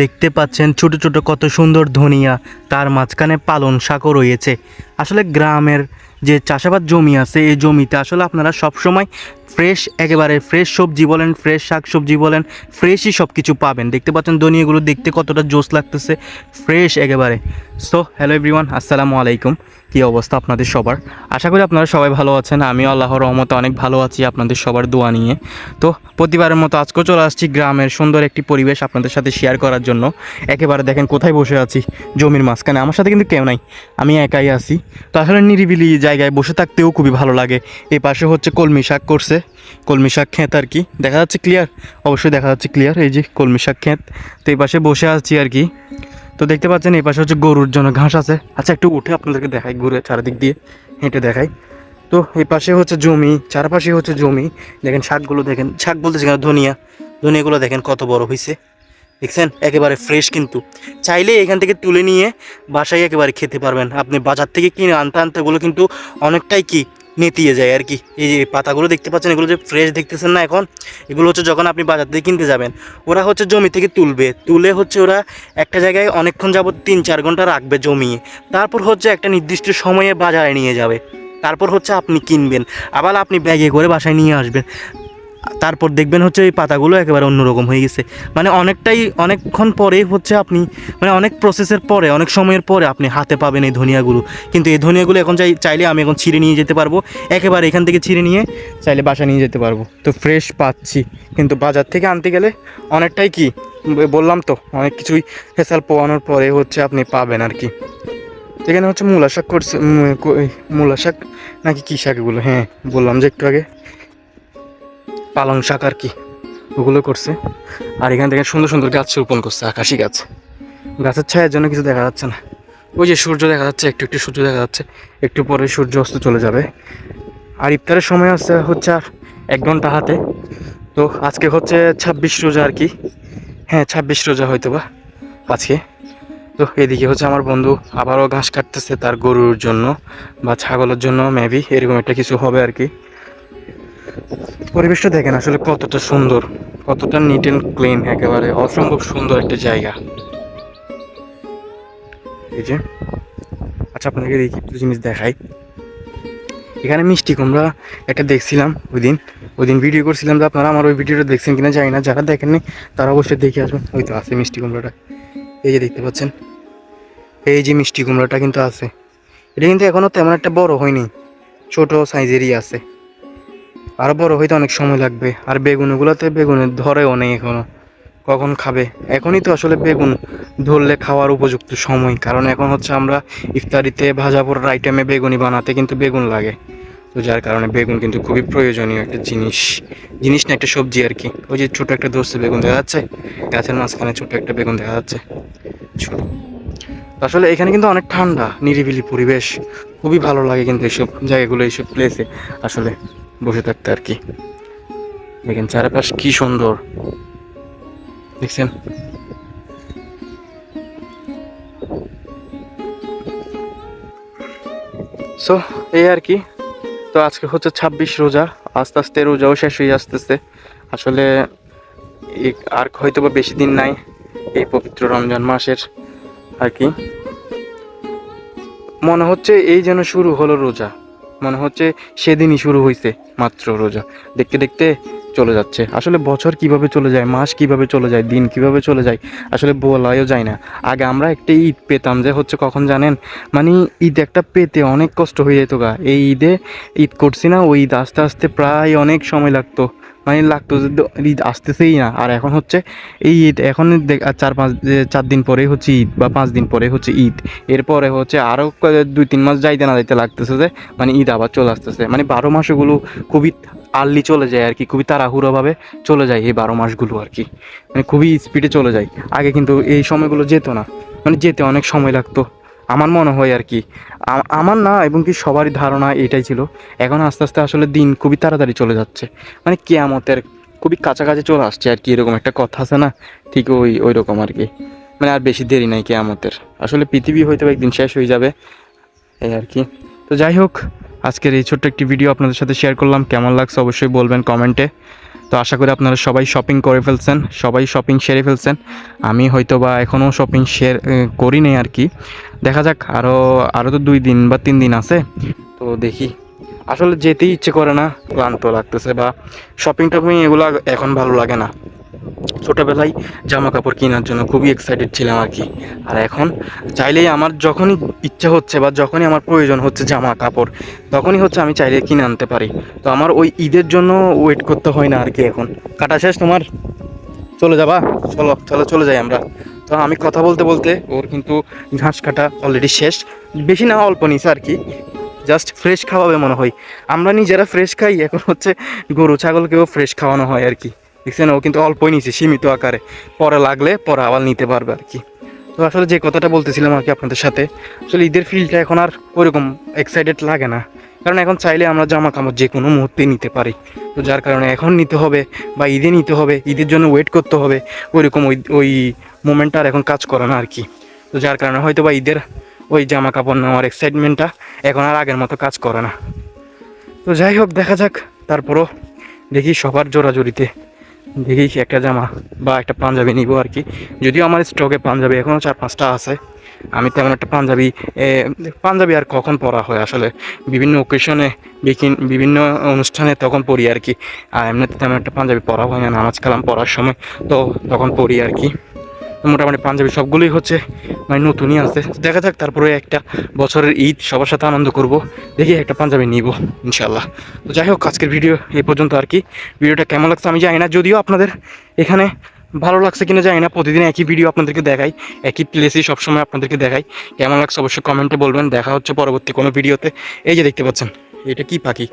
দেখতে পাচ্ছেন ছোট ছোট কত সুন্দর ধনিয়া, তার মাঝখানে পালন শাকও রয়েছে। আসলে গ্রামের যে চাষাবাদ জমি আছে, এই জমিতে আসলে আপনারা সবসময় ফ্রেশ একেবারে ফ্রেশ সবজি বলেন ফ্রেশ শাক সবজি বলেন ফ্রেশই সব কিছু পাবেন। দেখতে পাচ্ছেন ধনিয়াগুলো দেখতে কতটা জোস লাগতেছে ফ্রেশ একেবারে। সো হ্যালো এভরিওয়ান আসসালামু আলাইকুম। কী অবস্থা আপনাদের সবার? আশা করি আপনারা সবাই ভালো আছেন। আমি আল্লাহর রহমতে অনেক ভালো আছি, আপনাদের সবার দোয়া নিয়ে। তো প্রতিবারের মতো আজকেও চলে আসছি গ্রামের সুন্দর একটি পরিবেশ আপনাদের সাথে শেয়ার করার জন্য। একেবারে দেখেন কোথায় বসে আছি, জমির মাঝখানে। আমার সাথে কিন্তু কেউ নাই, আমি একাই আছি। তো আসলে নিরিবিলি জায়গায় বসে থাকতেও খুবই ভালো লাগে। এই পাশে হচ্ছে কলমি শাক করছে, কলমি শাক ক্ষেত আর কি। দেখা যাচ্ছে ক্লিয়ার অবশ্যই দেখা যাচ্ছে ক্লিয়ার এই যে কলমি শাক ক্ষেত। তো এই পাশে বসে আছি আর কি। তো দেখতে পাচ্ছেন, এই পাশে হচ্ছে গরুর জন্য ঘাস আছে। আচ্ছা একটু উঠে আপনাদেরকে দেখাই ঘুরে, চারিদিক দিয়ে হেঁটে দেখাই। তো এই পাশে হচ্ছে জমি, চারপাশে হচ্ছে জমি। দেখেন শাকগুলো, দেখেন শাক বলতে কেন ধনিয়া, ধনিয়াগুলো দেখেন কত বড় হয়েছে দেখছেন? একেবারে ফ্রেশ কিন্তু। চাইলে এখান থেকে তুলে নিয়ে বাসায় একেবারে খেতে পারবেন। আপনি বাজার থেকে কিনে আনতে আনতে ওগুলো কিন্তু অনেকটাই কি নেতিয়ে যায় আর কি। এই যে পাতাগুলো দেখতে পাচ্ছেন, এগুলো যে ফ্রেশ দেখতেছেন না এখন, এগুলো হচ্ছে যখন আপনি বাজার থেকে কিনতে যাবেন, ওরা হচ্ছে জমি থেকে তুলবে। তুলে হচ্ছে ওরা একটা জায়গায় অনেকক্ষণ যাবত তিন চার ঘণ্টা রাখবে জমিয়ে। তারপর হচ্ছে একটা নির্দিষ্ট সময়ে বাজারে নিয়ে যাবে। তারপর হচ্ছে আপনি কিনবেন। আবার আপনি ব্যাগে করে বাসায় নিয়ে আসবেন। তারপর দেখবেন হচ্ছে এই পাতাগুলো একেবারে অন্যরকম হয়ে গেছে। মানে অনেকটাই, অনেকক্ষণ পরে হচ্ছে আপনি মানে অনেক প্রসেসের পরে, অনেক সময়ের পরে আপনি হাতে পাবেন এই ধনিয়াগুলো। কিন্তু এই ধনিয়াগুলো এখন চাই, চাইলে আমি এখন ছিঁড়ে নিয়ে যেতে পারব। একেবারে এখান থেকে ছিঁড়ে নিয়ে চাইলে বাসা নিয়ে যেতে পারব। তো ফ্রেশ পাচ্ছি। কিন্তু বাজার থেকে আনতে গেলে অনেকটাই কি বললাম তো, অনেক কিছুই হেসাল পোয়ানোর পরে হচ্ছে আপনি পাবেন আর কি। এখানে হচ্ছে মূলা শাক করছে মূলা শাক? নাকি কী শাকগুলো হ্যাঁ বললাম যে একটু আগে। পালং শাক আর কি, ওগুলো করছে। আর এখান থেকে সুন্দর সুন্দর গাছ রোপণ করছে, আকাশি গাছ। গাছের ছায়ার জন্য কিছু দেখা যাচ্ছে না। ওই যে সূর্য দেখা যাচ্ছে, একটু একটু সূর্য দেখা যাচ্ছে, একটু পরে সূর্য অস্ত চলে যাবে। আর ইফতারের সময় আছে হচ্ছে আর এক ঘণ্টা হাতে। তো আজকে হচ্ছে ছাব্বিশ রোজা আর কি। হ্যাঁ ছাব্বিশ রোজা হয়তো বা আজকে। তো এদিকে হচ্ছে আমার বন্ধু আবারও ঘাস কাটতেছে তার গরুর জন্য বা ছাগলের জন্য মেবি এরকম একটা কিছু হবে আর কি। পরিবেশটা দেখেন আসলে কতটা সুন্দর, কতটা নিট অ্যান্ড ক্লিন একেবারে অসম্ভব সুন্দর একটা জায়গা। এই যে আচ্ছা আপনাকে দেখি একটু জিনিস দেখাই। এখানে মিষ্টি কুমড়া একটা দেখছিলাম ওই দিন ওই দিন ভিডিও করছিলাম যে আপনারা আমার ওই ভিডিওটা দেখছেন কিনা জানি না, যারা দেখেননি তারা অবশ্যই দেখে আসবেন। ওই তো আছে মিষ্টি কুমড়াটা। এই যে দেখতে পাচ্ছেন। এই যে মিষ্টি কুমড়াটা কিন্তু আছে। এটা কিন্তু এখনও তেমন একটা বড় হয়নি। ছোট সাইজেরই আছে। আরও বড় হইতে অনেক সময় লাগবে। আর বেগুনগুলোতে বেগুনে ধরেও নেই এখনও। কখন খাবে? এখনই তো আসলে বেগুন ধরলে খাওয়ার উপযুক্ত সময়। কারণ এখন হচ্ছে আমরা ইফতারিতে ভাজা পড়ার আইটেমে বেগুনি বানাতে কিন্তু বেগুন লাগে। তো যার কারণে বেগুন কিন্তু খুবই প্রয়োজনীয় একটা জিনিস। জিনিস না, একটা সবজি আর কি। ওই যে ছোটো একটা দোস্ত বেগুন দেখা যাচ্ছে? গাছের মাঝখানে ছোটো একটা বেগুন দেখা যাচ্ছে। ছোট। আসলে এখানে কিন্তু অনেক ঠান্ডা, নিরিবিলি পরিবেশ। খুবই ভালো লাগে কিন্তু এইসব জায়গাগুলো, এইসব প্লেসে আসলে। বসে থাকতে আর কি। দেখেন চারপাশ কি সুন্দর। দেখছেন? সো এই আর কি। তো আজকে হচ্ছে ছাব্বিশ রোজা। আস্তে আস্তে রোজাও শেষ হয়ে আসতেছে। আসলে আর হয়তো বা বেশি দিন নাই এই পবিত্র রমজান মাসের আর কি। মনে হচ্ছে এই যেন শুরু হলো রোজা। মনে হচ্ছে সেদিনই শুরু হয়েছে মাত্র রোজা। দেখতে দেখতে চলে যাচ্ছে। আসলে বছর কীভাবে চলে যায়, মাস কীভাবে চলে যায়, দিন কীভাবে চলে যায়, আসলে বলাও যায় না। আগে আমরা একটা ঈদ পেতাম যে হচ্ছে কখন জানেন? মানে ঈদ একটা পেতে অনেক কষ্ট হয়ে যেত গা। এই ঈদে ঈদ করছি না, ওই ঈদ আস্তে আস্তে প্রায় অনেক সময় লাগতো। মানে লাগতো যে ঈদ আসতেছেই না। আর এখন হচ্ছে এই ঈদ, এখন চার পাঁচ চার দিন পরেই হচ্ছে ঈদ বা পাঁচ দিন পরে হচ্ছে ঈদ। এরপরে হচ্ছে আরও দুই, তিন মাস যাইতে না যাইতে লাগতেছে যে মানে ঈদ আবার চলে আসতেছে। মানে বারো মাসগুলো খুবই আর্লি চলে যায় আর কি, খুবই তাড়াহুড়োভাবে চলে যায় এই বারো মাসগুলো আর কি। মানে খুবই স্পিডে চলে যায়। আগে কিন্তু এই সময়গুলো যেত না। মানে যেতে অনেক সময় লাগতো। আমার মনে হয় আর কি। আমার না এবং কি সবারই ধারণা এটাই ছিল। এখন আস্তে আস্তে আসলে দিন খুবই তাড়াতাড়ি চলে যাচ্ছে। মানে কেয়ামতের খুবই কাছাকাছি চলে আসছে আর কি, এরকম একটা কথা আছে না? ঠিক ওই ওই রকম আর কি। মানে আর বেশি দেরি নাই কেয়ামতের। আসলে পৃথিবী হয়তো একদিন শেষ হয়ে যাবে। এই আর কি। তো যাই হোক, আজকের এই ছোট্ট একটি ভিডিও আপনাদের সাথে শেয়ার করলাম। কেমন লাগছে অবশ্যই বলবেন কমেন্টে তো আশা করি আপনারা সবাই শপিং করে ফেলছেন, সবাই শপিং সেরে ফেলছেন। আমি হয়তো বা এখনও শপিং শেয়ার করি নাই আর কি। দেখা যাক আরও আরও তো দুই দিন বা তিন দিন আছে। তো দেখি। আসলে যেতেই ইচ্ছে করে না, ক্লান্ত লাগতেছে বা শপিং টপিং এগুলো এখন ভালো লাগে না। ছোটোবেলায় জামা কাপড় কেনার জন্য খুবই এক্সাইটেড ছিলাম আর কি। আর এখন চাইলেই আমার যখনই ইচ্ছা হচ্ছে বা যখনই আমার প্রয়োজন হচ্ছে জামা কাপড় তখনই হচ্ছে আমি চাইলে কিনে আনতে পারি। তো আমার ওই ঈদের জন্য ওয়েট করতে হয় না আর কি এখন। কাটা শেষ তোমার? চলে যাবা? চলো চলো চলে যাই আমরা। তো আমি কথা বলতে বলতে ওর কিন্তু ঘাস কাটা অলরেডি শেষ। বেশি না, অল্প নিছে আর কি। জাস্ট ফ্রেশ খাওয়াবে মনে হয়। আমরা নিজেরা ফ্রেশ খাই, এখন হচ্ছে গরু, ছাগলকেও ফ্রেশ খাওয়ানো হয় আর কি। দেখছেন, ও কিন্তু অল্পই নিছে, সীমিত আকারে। পরে লাগলে পরে আবার নিতে পারবে আর কি। তো আসলে যে কথাটা বলতেছিলাম আর কি আপনাদের সাথে, আসলে ঈদের ফিলটা এখন আর ওইরকম এক্সাইটেড লাগে না। কারণ এখন চাইলে আমরা জামা কাপড় যে কোনো মুহূর্তে নিতে পারি। তো যার কারণে এখন নিতে হবে বা ঈদে নিতে হবে, ঈদের জন্য ওয়েট করতে হবে। ওইরকম ওই ওই মোমেন্টটা আর এখন কাজ করে না আর কি। তো যার কারণে হয়তো বা ঈদের ওই জামা কাপড় নেওয়ার এক্সাইটমেন্টটা এখন আর আগের মতো কাজ করে না। তো যাই হোক, দেখা যাক, তারপরও দেখি সবার জোরাজোরিতে। দেখি একটা জামা বা একটা পাঞ্জাবি নিব আর কি। যদিও আমার স্টকে পাঞ্জাবি এখনও চার পাঁচটা আছে। আমি তেমন একটা পাঞ্জাবি পাঞ্জাবি আর কখন পরা হয় আসলে? বিভিন্ন ওকেশনে বিভিন্ন অনুষ্ঠানে তখন পরি আর কি। আর এমনিতে তেমন একটা পাঞ্জাবি পরা হয় না নামাজ কালাম পড়ার সময় তো তখন পরি আর কি। মোটামুটি পাঞ্জাবি সবগুলোই হচ্ছে মানে নতুনই আছে। দেখা যাক, তারপরে একটা বছরের ঈদ, সবার সাথে আনন্দ করব, দেখি একটা পাঞ্জাবি নিব ইনশাল্লাহ তো যাই হোক, আজকের ভিডিও এই পর্যন্ত আর কি। ভিডিওটা কেমন লাগছে আমি জানি না, যদিও আপনাদের এখানে ভালো লাগছে কিনা জানি না, প্রতিদিন একই ভিডিও আপনাদেরকে দেখাই, একই প্লেসেই সবসময় আপনাদেরকে দেখাই। কেমন লাগছে অবশ্যই কমেন্টে বলবেন, দেখা হচ্ছে পরবর্তী কোনো ভিডিওতে। এই যে দেখতে পাচ্ছেন, এটা কি পাখি?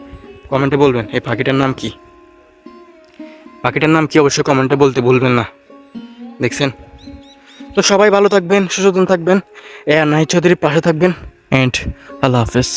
কমেন্টে বলবেন, এই পাখিটার নাম কি? পাখিটার নাম কি? অবশ্যই কমেন্টে বলতে ভুলবেন না। দেখছেন? তো সবাই ভালো থাকবেন সুসচেতন থাকবেন এ নাই চৌধুরীর পাশে থাকবেন অ্যান্ড আল্লাহ হাফেজ।